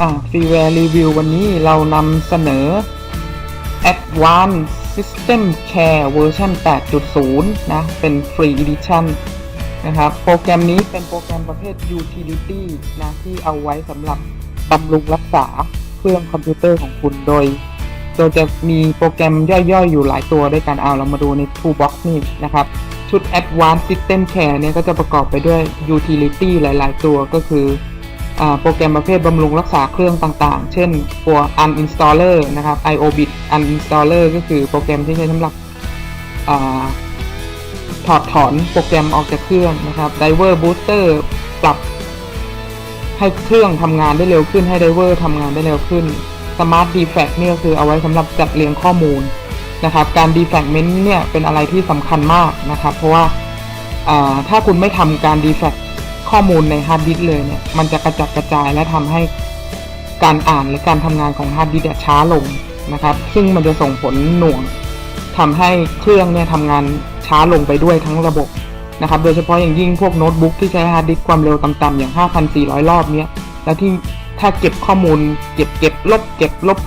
อ่าฟรีแวร์รีวิววันนี้เรานำเสนอ Advanced System Care เวอร์ชัน8.0 นะ เป็น Free Edition นะครับ โปรแกรมนี้เป็นโปรแกรมประเภท Utility นะ ที่เอาไว้สำหรับบำรุงรักษาเครื่องคอมพิวเตอร์ของคุณโดยโดยจะมีโปรแกรมย่อยๆ อยู่หลายตัวด้วยกันเอาเรามาดูใน Toolbox นี่นะครับ ชุด Advanced System Care เนี่ยก็จะประกอบไปด้วย Utility หลาย ๆ ตัวก็คือ โปรแกรมประเภทบำรุงรักษาเครื่องต่างๆ เช่นตัว uninstaller นะครับ iobit uninstaller ก็คือโปรแกรมที่ใช้สำหรับอถอดถอนโปรแกรมออกจากเครื่องนะครับ driver booster ปรับให้เครื่องทำงานได้เร็วขึ้นให้ driver ทำงานได้เร็วขึ้น smart defect เนี่ยก็คือเอาไว้สำหรับจัดเรียงข้อมูลนะครับ การ defragment เนี่ยเป็นอะไรที่สำคัญมากนะครับ เพราะว่าอ่าถ้าคุณไม่ทำการ defrag ข้อมูลในฮาร์ดดิสเลยเนี่ย มันจะกระจัดกระจายและทำให้การอ่านหรือการทำงานของฮาร์ดดิสช้าลงนะครับ ซึ่งมันจะส่งผลหน่วงทำให้เครื่องเนี่ยทำงานช้าลงไปด้วยทั้งระบบนะครับ โดยเฉพาะอย่างยิ่งพวกโน้ตบุ๊กที่ใช้ฮาร์ดดิสความเร็วต่ำๆอย่าง 5,400 รอบเนี้ยแล้วที่ถ้าเก็บข้อมูลเก็บเก็บลบเก็บลบ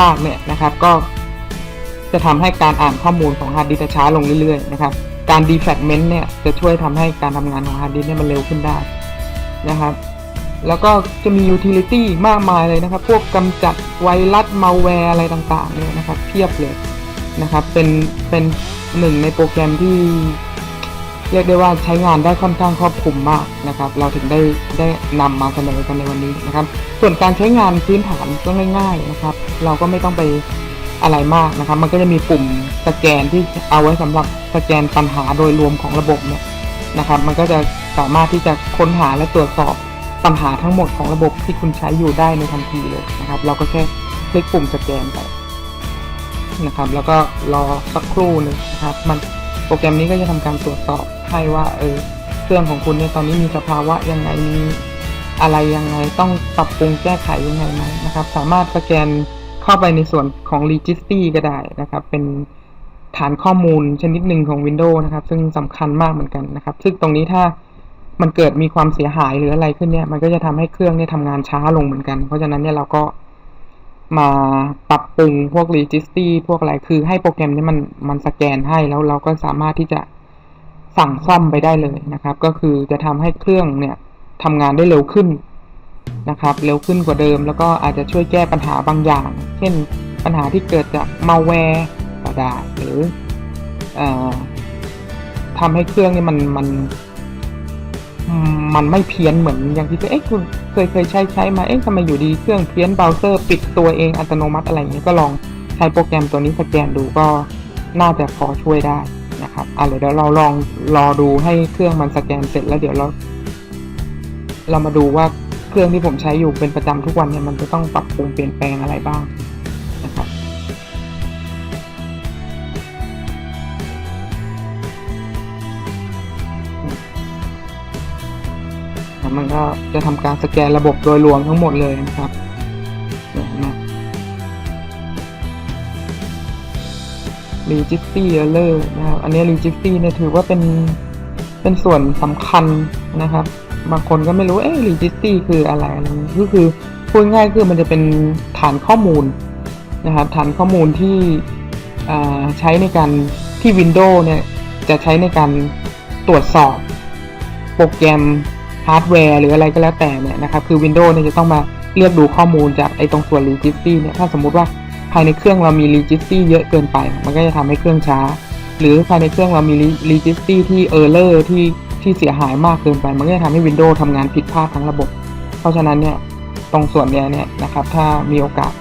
มากๆเนี่ยนะครับ ก็จะทำให้การอ่านข้อมูลของฮาร์ดดิสช้าลงเรื่อยๆนะครับ การ defragment เนี่ยจะช่วยทำให้การทำงานของฮาร์ดดิสเนี่ยมันเร็วขึ้นได้ นะครับ แล้วก็จะมี utility มากมายเลยนะครับ พวกกำจัดไวรัสมาแวร์อะไรต่างๆเนี่ยนะครับเพียบเลยนะครับ เป็นเป็นหนึ่งในโปรแกรมที่เรียกได้ว่าใช้งานได้ค่อนข้างครอบคลุมมากนะครับ เราถึงได้ได้นำมาเสนอกันในวันนี้นะครับ ส่วนการใช้งานพื้นฐานก็ง่าย ๆนะครับ เราก็ไม่ต้องไปอะไรมากนะครับ มันก็จะมีปุ่มสแกนที่เอาไว้สำหรับสแกนปัญหาโดยรวมของระบบเนี่ยนะครับ มันก็จะ สามารถที่จะค้นหาและตรวจสอบปัญหาทั้งหมดของระบบที่คุณใช้อยู่ได้ในทันทีเลยนะครับ เราก็แค่คลิกปุ่มสแกนไปนะครับ แล้วก็รอสักครู่หนึ่งนะครับ มันโปรแกรมนี้ก็จะทำการตรวจสอบให้ว่าเออเครื่องของคุณเนี่ยตอนนี้มีสภาวะยังไงมีอะไรยังไงต้องปรับปรุงแก้ไขยังไงไหมนะครับ สามารถสแกนเข้าไปในส่วนของ Registry ก็ได้นะครับ เป็นฐานข้อมูลชนิดหนึ่งของ Windows นะครับ ซึ่งสำคัญมากเหมือนกันนะครับ ซึ่งตรงนี้ถ้า มันเกิดมีความเสียหายหรืออะไรขึ้นเนี่ย มันก็จะทำให้เครื่องเนี่ยทำงานช้าลงเหมือนกัน เพราะฉะนั้นเนี่ยเราก็มาปรับปรุงพวก Registry พวกอะไรคือให้โปรแกรมนี้มันมันสแกนให้แล้วเราก็สามารถที่จะสั่งซ่อมไปได้เลยนะครับ ก็คือจะทำให้เครื่องเนี่ยทำงานได้เร็วขึ้นนะครับ เร็วขึ้นกว่าเดิม แล้วก็อาจจะช่วยแก้ปัญหาบางอย่าง เช่นปัญหาที่เกิดจากมาแวร์ก็ได้หรืออทำให้เครื่องเนี่ยมันมัน มันไม่เพี้ยนเหมือนอย่างที่เคยเอ๊ะคุณเคยเคยใช้ใช้มาเอ๊ะทำไมอยู่ดีเครื่องเพี้ยนเบราว์เซอร์ปิดตัวเองอัตโนมัติอะไรอย่างเงี้ยก็ลองใช้โปรแกรมตัวนี้สแกนดูก็น่าจะพอช่วยได้นะครับอะเดี๋ยวเราลองรอดูให้เครื่องมันสแกนเสร็จแล้วเดี๋ยวเรา เรามาดูว่าเครื่องที่ผมใช้อยู่เป็นประจำทุกวันเนี่ยมันจะต้องปรับปรุงเปลี่ยนแปลงอะไรบ้าง มันก็จะทำการสแกนระบบโดยรวมทั้งหมดเลยนะครับเนี่ยนะ Registry Error นะครับ อันนี้ Registry เนี่ยถือว่าเป็นเป็นส่วนสำคัญนะครับ บางคนก็ไม่รู้ เอ๊ะ Registry คืออะไรอะไรอย่างนี้ก็คือพูดง่ายๆคือมันจะเป็นฐานข้อมูลนะครับ ฐานข้อมูลที่ใช้ในการที่ Windows เนี่ยจะใช้ในการตรวจสอบโปรแกรม ฮาร์ดแวร์หรืออะไรก็แล้วแต่เนี่ยนะครับคือ Windows เนี่ยจะต้องมาเลือกดูข้อมูลจากไอ้ตรงส่วน Registry เนี่ยถ้าสมมุติว่าภายในเครื่องเรามี Registry เยอะเกินไป มันก็จะทำให้เครื่องช้า หรือภายในเครื่องเรามี Registry ที่ Error ที่ที่เสียหายมากเกินไป มันก็จะทำให้ Windows ทำงานผิดพลาดทั้งระบบ เพราะฉะนั้นเนี่ยตรงส่วนเนี้ยเนี่ยนะครับถ้ามีโอกาส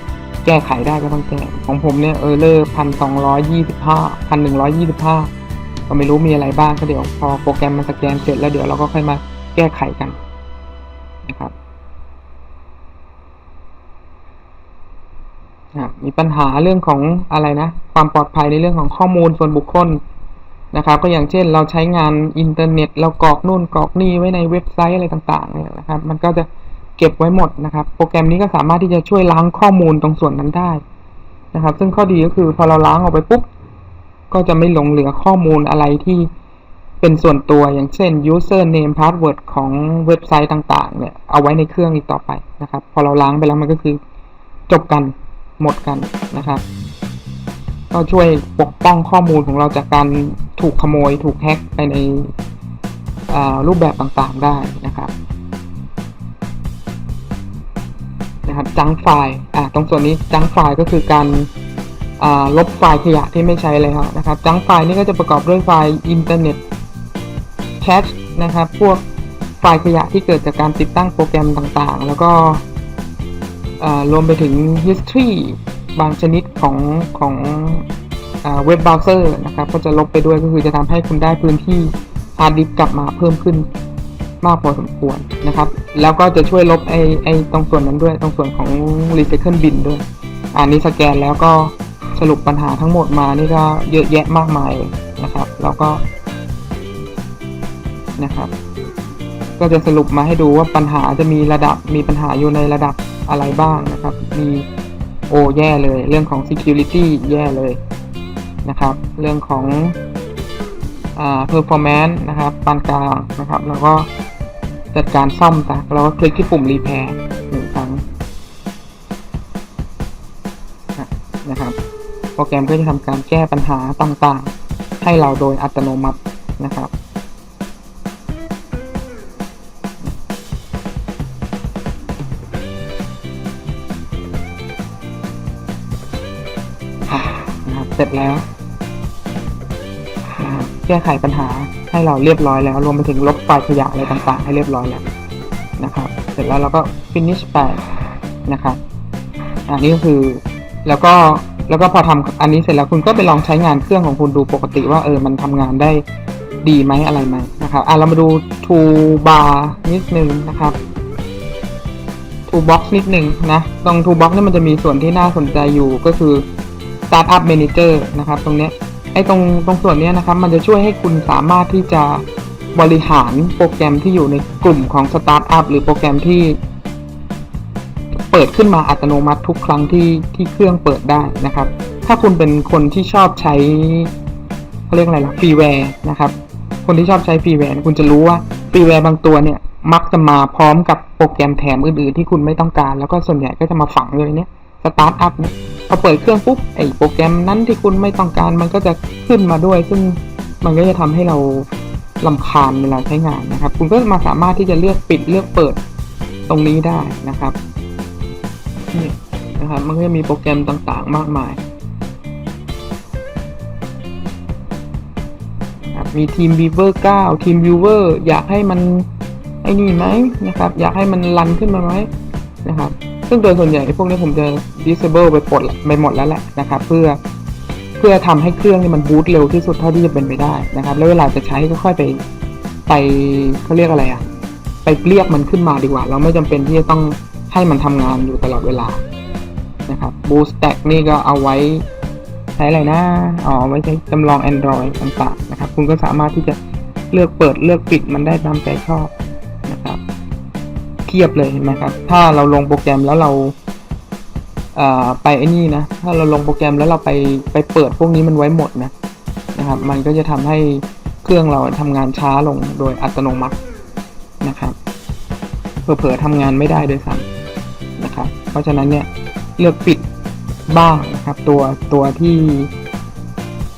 แก้ไขได้ก็ต้องแก้ ของผมเนี่ย Error พันสองร้อยยี่สิบห้าพันหนึ่งร้อยยี่สิบห้าก็ไม่รู้มีอะไรบ้างก็เดี๋ยวพอโปรแกรมมันสแกนเสร็จแล้วเดี๋ยวเราก็ค่อยมา แก้ไขกันนะครับมีปัญหาเรื่องของอะไรนะ ความปลอดภัยในเรื่องของข้อมูลส่วนบุคคลนะครับ ก็อย่างเช่นเราใช้งานอินเทอร์เน็ต เรากรอกนู่นกรอกนี่ไว้ในเว็บไซต์อะไรต่างๆเนี่ยนะครับ มันก็จะเก็บไว้หมดนะครับ โปรแกรมนี้ก็สามารถที่จะช่วยล้างข้อมูลตรงส่วนนั้นได้นะครับ ซึ่งข้อดีก็คือพอเราล้างออกไปปุ๊บก็จะไม่หลงเหลือข้อมูลอะไรที่ เป็นส่วนตัวอย่างเช่น username password ของเว็บไซต์ต่างๆ เนี่ยเอาไว้ในเครื่องอีกต่อไปนะครับ พอเราล้างไปแล้วมันก็คือจบกันหมดกันนะครับ ก็ช่วยปกป้องข้อมูลของเราจากการถูกขโมย ถูกแฮ็กไปในรูปแบบต่างๆได้นะครับนะครับจังไฟล์อ่าตรงส่วนนี้จังไฟล์ก็คือการลบไฟล์ขยะที่ไม่ใช้เลยครับนะครับจังไฟล์นี่ก็จะประกอบด้วยไฟล์อินเทอร์เน็ต แคชนะครับ พวกไฟล์ขยะที่เกิดจากการติดตั้งโปรแกรมต่างๆ แล้วก็รวมไปถึง history บางชนิดของของเว็บเบราว์เซอร์นะครับ ก็จะลบไปด้วยก็คือจะทำให้คุณได้พื้นที่ฮาร์ดดิสก์กลับมาเพิ่มขึ้นมากพอสมควรนะครับ แล้วก็จะช่วยลบไอไอตรงส่วนนั้นด้วย ตรงส่วนของ Recycle Bin ด้วย อันนี้สแกนแล้วก็สรุปปัญหาทั้งหมดมานี่ก็เยอะแยะมากมายเลยนะครับ แล้วก็ นะครับ ก็จะสรุปมาให้ดูว่าปัญหาจะมีระดับมีปัญหาอยู่ในระดับอะไรบ้างนะครับ มีโอแย่เลย เรื่องของ security แย่เลยนะครับ เรื่องของอ่า performance นะครับปานกลางนะครับ แล้วก็จัดการซ่อมซะแล้วก็คลิกที่ปุ่ม repair หนึ่งครั้งนะครับโปรแกรมก็จะทำการแก้ปัญหาต่างๆ ให้เราโดยอัตโนมัตินะครับ เสร็จแล้วแก้ไขปัญหาให้เราเรียบร้อยแล้ว รวมไปถึงลบไฟล์ขยะอะไรต่างๆ ให้เรียบร้อยแล้วนะครับ เสร็จแล้วเราก็ finish ไปนะครับอันนี้ก็คือแล้วก็แล้วก็พอทำอันนี้เสร็จแล้วคุณก็ไปลองใช้งานเครื่องของคุณดูปกติว่าเออมันทำงานได้ดีไหมอะไรไหมนะครับอะเรามาดู toolbar นิดนึงนะครับ toolbox นิดนึงนะ ตรง toolbox เนี่มันจะมีส่วนที่น่าสนใจอยู่ก็คือ startup manager นะครับ ตรงนี้ไอ้ตรงตรงส่วนนี้นะครับ มันจะช่วยให้คุณสามารถที่จะบริหารโปรแกรมที่อยู่ในกลุ่มของ startup หรือโปรแกรมที่ เปิดขึ้นมาอัตโนมัติทุกครั้งที่ที่เครื่องเปิดได้นะครับ ถ้าคุณเป็นคนที่ชอบใช้เขาเรียกอะไรล่ะฟรีแวร์นะครับ คนที่ชอบใช้ฟรีแวร์คุณจะรู้ว่าฟรีแวร์บางตัวเนี่ยมักจะมาพร้อมกับโปรแกรมแถมอื่นๆที่คุณไม่ต้องการ แล้วก็ส่วนใหญ่ก็จะมาฝังเลยเนี่ย สตาร์ทอัพเนี่ยพอเปิดเครื่องปุ๊บไอ้โปรแกรมนั้นที่คุณไม่ต้องการมันก็จะขึ้นมาด้วย ซึ่งมันก็จะทำให้เราลำคาญเวลาใช้งานนะครับ คุณก็มาสามารถที่จะเลือกปิดเลือกเปิดตรงนี้ได้นะครับนี่นะครับมันก็จะมีโปรแกรมต่างๆ มากมายครับมีทีม Viewer 9 ทีม Viewer อยากให้มันไอ้นี่ไหมนะครับ อยากให้มันรันขึ้นมาไหมนะครับ ซึ่งโดยส่วนใหญ่ไอ้พวกนี้ผมจะ disable ไปปลดไปหมดแล้วแหละนะครับเพื่อเพื่อทำให้เครื่องนี่มันบูตเร็วที่สุดเท่าที่จะเป็นไปได้นะครับ แล้วเวลาจะใช้ก็ค่อยไปไปเขาเรียกอะไรอะไปเรียกมันขึ้นมาดีกว่า เราไม่จำเป็นที่จะต้องให้มันทำงานอยู่ตลอดเวลานะครับ Boost Stack นี่ก็เอาไว้ใช้อะไรนะอ๋อไว้ใช้จำลอง Android ต่างๆนะครับ คุณก็สามารถที่จะเลือกเปิดเลือกปิดมันได้ตามใจชอบ เทียบเลยเห็นไหมครับ ถ้าเราลงโปรแกรมแล้วเราไปไอ้นี่นะ ถ้าเราลงโปรแกรมแล้วเราไปไปเปิดพวกนี้มันไว้หมดนะนะครับ มันก็จะทำให้เครื่องเราทำงานช้าลงโดยอัตโนมัตินะครับเผลอๆทำงานไม่ได้ด้วยซ้ำนะครับ เพราะฉะนั้นเนี่ยเลือกปิดบ้างนะครับ ตัวตัวที่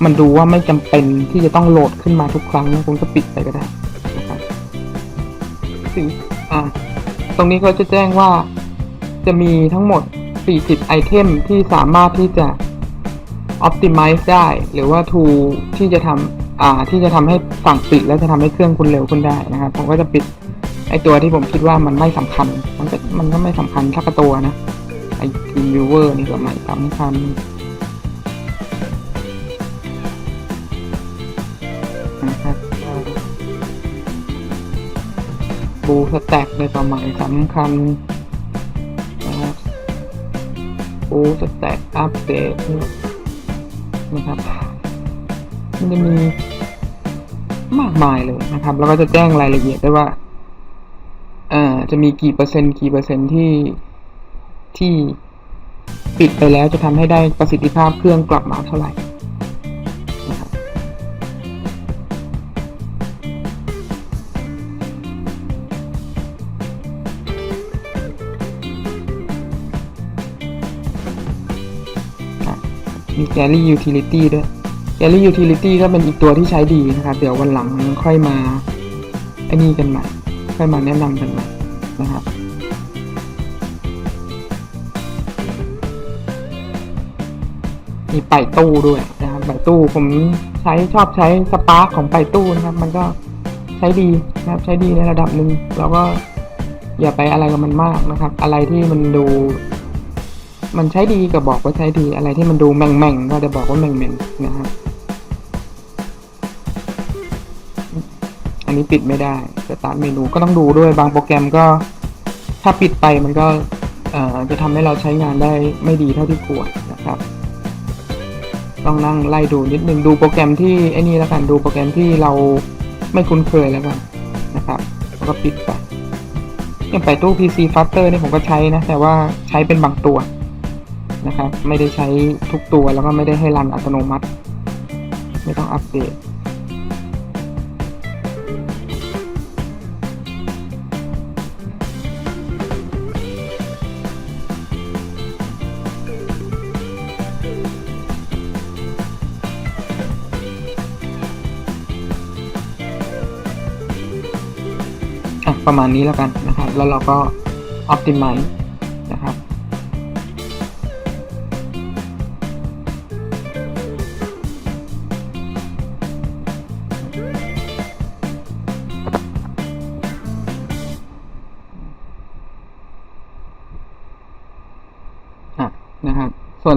มันดูว่าไม่จำเป็นที่จะต้องโหลดขึ้นมาทุกครั้งคุณก็ปิดไปก็ได้นะครับสิ่งอ่า ตรงนี้เขาจะแจ้งว่า จะมีทั้งหมด 40 ไอเทมที่สามารถที่จะ optimize ได้ หรือว่า tool ที่จะทำอ่าที่จะทำให้สั่งปิด แล้วจะทำให้เครื่องคุณเร็วขึ้นได้นะครับ ผมก็จะปิดไอตัวที่ผมคิดว่ามันไม่สำคัญ มันก็มันก็ไม่สำคัญทักตัวนะไอ team viewer นี่ก็ไม่สำคัญ บูสแต็กในประมาณสำคัญนะครับบูสแต็กอัปเดตนะครับมันจะมีมากมายเลยนะครับ แล้วก็จะแจ้งรายละเอียดได้ว่าเอ่อจะมีกี่เปอร์เซ็นต์กี่เปอร์เซ็นต์ที่ที่ปิดไปแล้วจะทำให้ได้ประสิทธิภาพเครื่องกลับมาเท่าไหร่ มี Galley Utility ด้วย Galley Utility ก็เป็นอีกตัวที่ใช้ดีนะครับ เดี๋ยววันหลังค่อยมาไอ้นี่กันใหม่ ค่อยมาแนะนำกันใหม่นะครับมีไปตู้ด้วยนะครับไปตู้ผมใช้ชอบใช้สปาร์คของไปตู้นะครับ มันก็ใช้ดีนะครับ ใช้ดีในระดับหนึ่งแล้วก็อย่าไปอะไรกับมันมากนะครับ อะไรที่มันดู มันใช้ดีก็บอกว่าใช้ดีอะไรที่มันดูแม่งๆก็จะบอกว่าแม่งๆนะครับอันนี้ปิดไม่ได้สตาร์ทเมนูก็ต้องดูด้วยบางโปรแกรมก็ ถ้าปิดไปมันก็จะทำให้เราใช้งานได้ไม่ดีเท่าที่ควรนะครับ ต้องนั่งไล่ดูนิดนึงดูโปรแกรมที่ไอ้นี่แล้วกันดูโปรแกรมที่เราไม่คุ้นเคยแล้วกันนะครับ แล้วก็ปิดไปอย่างไปตู้ PC Flutter นี่ผมก็ใช้นะ แต่ว่าใช้เป็นบางตัว นะครับ ไม่ได้ใช้ทุกตัวแล้วก็ไม่ได้ให้รันอัตโนมัติ ไม่ต้องอัปเดตประมาณนี้แล้วกันนะครับ แล้วเราก็ optimize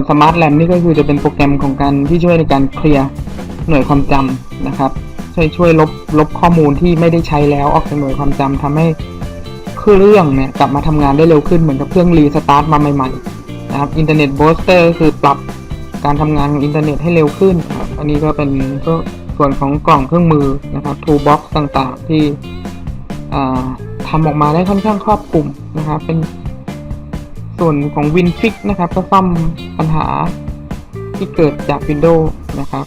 ส่วน Smart RAM นี่ก็คือจะเป็นโปรแกรมของการที่ช่วยในการเคลียร์หน่วยความจำนะครับ ช่วยช่วยลบลบข้อมูลที่ไม่ได้ใช้แล้วออกจากหน่วยความจำทำให้เครื่องเนี่ยกลับมาทำงานได้เร็วขึ้นเหมือนกับเครื่องรีสตาร์ทมาใหม่ๆนะครับอินเทอร์เน็ตบูสเตอร์คือปรับการทำงานของอินเทอร์เน็ตให้เร็วขึ้นครับอันนี้ก็เป็นก็ส่วนของกล่องเครื่องมือนะครับ Toolbox ต่างๆที่อ่าทำออกมาได้ค่อนข้างครอบคลุมนะครับเป็น ส่วนของ WinFix นะครับ ก็ซ่อมปัญหาที่เกิดจาก Windows นะครับ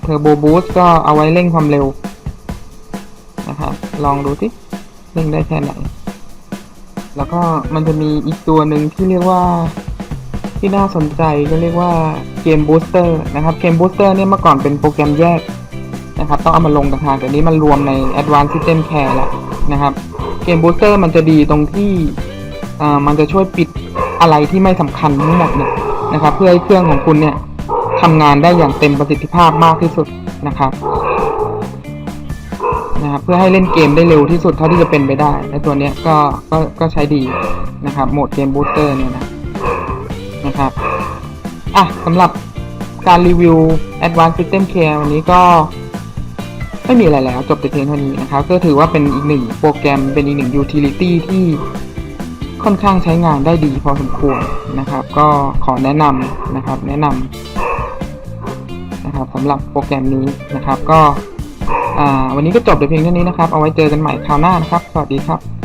เทอร์โบบูสก็เอาไว้เร่งความเร็วนะครับ ลองดูสิเร่งได้แค่ไหน แล้วก็มันจะมีอีกตัวหนึ่งที่เรียกว่าที่น่าสนใจก็เรียกว่าเกมบูสเตอร์นะครับเกมบูสเตอร์เนี่ยเมื่อก่อนเป็นโปรแกรมแยกนะครับ ต้องเอามาลงต่างหากแต่นี้มันรวมใน Advanced System Care แล้วนะครับ เกมบูสเตอร์มันจะดีตรงที่อ่ามันจะช่วยปิดอะไรที่ไม่สำคัญทั้งหมดเนี่ยนะครับ เพื่อให้เครื่องของคุณเนี่ยทำงานได้อย่างเต็มประสิทธิภาพมากที่สุดนะครับนะครับเพื่อให้เล่นเกมได้เร็วที่สุดเท่าที่จะเป็นไปได้และตัวนี้ก็ก็ก็ใช้ดีนะครับโหมดเกมบูสเตอร์เนี่ยนะนะครับอะสำหรับการรีวิว Advanced System Care วันนี้ก็ ไม่มีอะไรแล้วจบแต่เพียงเท่านี้นะครับ ก็ถือว่าเป็นอีกหนึ่งโปรแกรมเป็นอีกหนึ่ง utility ที่ค่อนข้างใช้งานได้ดีพอสมควรนะครับ ก็ขอแนะนำนะครับ แนะนำนะครับสำหรับโปรแกรมนี้นะครับ ก็วันนี้ก็จบแต่เพียงเท่านี้นะครับ เอาไว้เจอกันใหม่คราวหน้านะครับ สวัสดีครับ